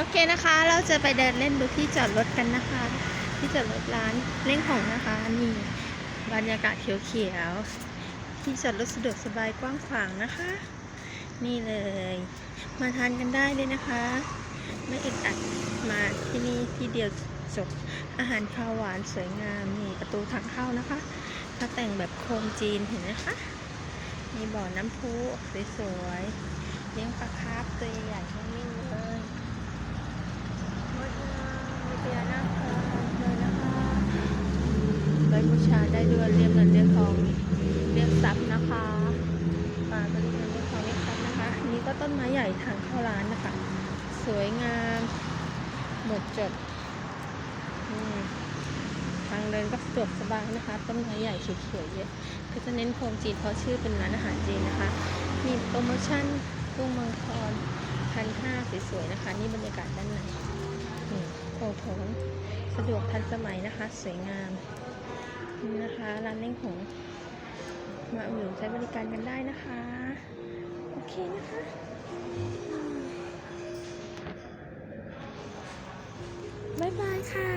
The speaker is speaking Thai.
โอเคนะคะ เราจะไปเดินเล่นดูที่จอดรถกันนะคะ ที่จอดรถร้านเล่งของนะคะนี่บรรยากาศเขียวๆที่จอดรถสะดวกสบายกว้างขวางนะคะ นี่เลย มาทานกันได้เลยนะคะ ไม่อึดอัดมาที่นี่ที่เดียวจบอาหารข้าวหวานสวยงามนี่ประตูทางเข้านะคะถ้าแต่งแบบโคมจีนเห็นไหมคะมีบ่อน้ำพุสวยๆเลี้ยงปลาคาร์ฟตัวใหญ่ๆทั้งนี้เลยงดงามมีพญานาคเลยนะคะไว้ บูชาได้ด้วยเรียกเงินเรียกทองเรียกทรัพย์นะคะปลาก็เรียกเงินเรียกทองเรียกทรัพย์นะคะนนี้ก็ต้นไม้ใหญ่ทางเข้าร้านนะคะ สวยงามหมดจดทางเดินก็สะดวกสบายนะคะ ต้นไม้ใหญ่เขียวๆเยอะก็จะเน้นโคมจีนเพราะชื่อเป็นร้านอาหารจีนนะคะ มีโปรโมชั่นกุ้งมังกรพันห้าสวยๆนะคะ นี่บรรยากาศด้านในโถงสะดวกทันสมัยนะคะ สวยงาม ร้านเล่งหงมาอุดหนุนใช้บริการกันได้นะคะ โอเคนะคะบ๊ายบายค่ะ